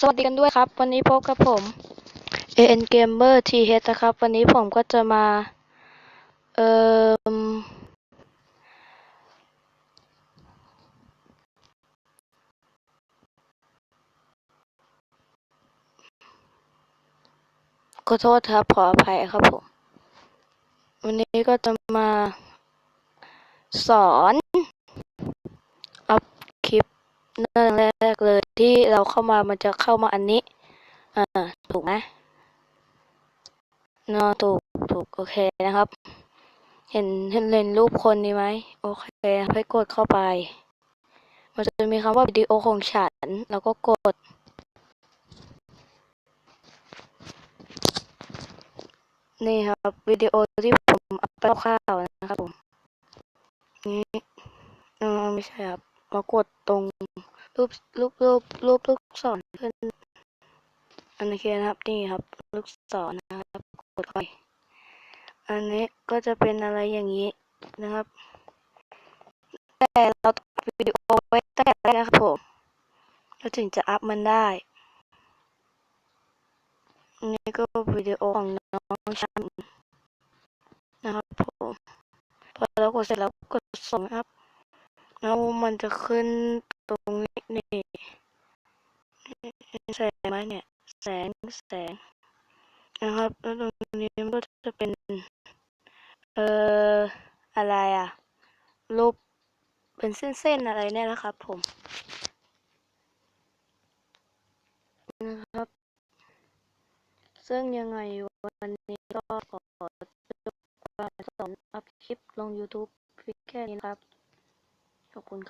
สวัสดีกันด้วยครับ วันนี้พบกับผม AN Gamer TH นะครับ วันนี้ผมก็จะมา เอ่อขอโทษครับ ขออภัยครับผม วันนี้ก็จะมาสอน เรื่องแรกเลยที่เราเข้ามามันจะเข้ามาอันนี้ อ่า ถูกไหมนอะถูกถูกโอเคนะครับ เห็นเห็นเห็นรูปคนนี้ไหมโอเคให้กดเข้าไป มันจะมีคำว่าวิดีโอของฉัน แล้วก็กด นี่ครับวิดีโอที่ผมอัพไปคร่าวๆนะครับผมนี่เออไม่ใช่ครับมากดตรง รูปรูปรูปรูปลูกศรขึ้นอันนี้นะครับนี่ครับ ลูกศรนะครับกดไปอันนี้ก็จะเป็นอะไรอย่างนี้นะครับ แต่เราต้องอัดวิดีโอไว้ตั้งแต่แรกนะครับผมเราถึงจะอัพมันได้นนี้ก็วิดีโอของน้องชันนะครับผมพอเรากดเสร็จแล้วกดส่งครับแล้วมันจะขึ้นตรง นี่แสงไหมเนี่ย แสงแสงนะครับ แล้วตรงนี้มันก็จะเป็น เอ่อ อะไรอะรูปเป็นเส้นๆอะไรเนี่ยนะครับผม นะครับ ซึ่งยังไงวันนี้ก็ขอจบการสอนอัพคลิปลง YouTube เพียงแค่นี้นครับ ขอบคุณครับ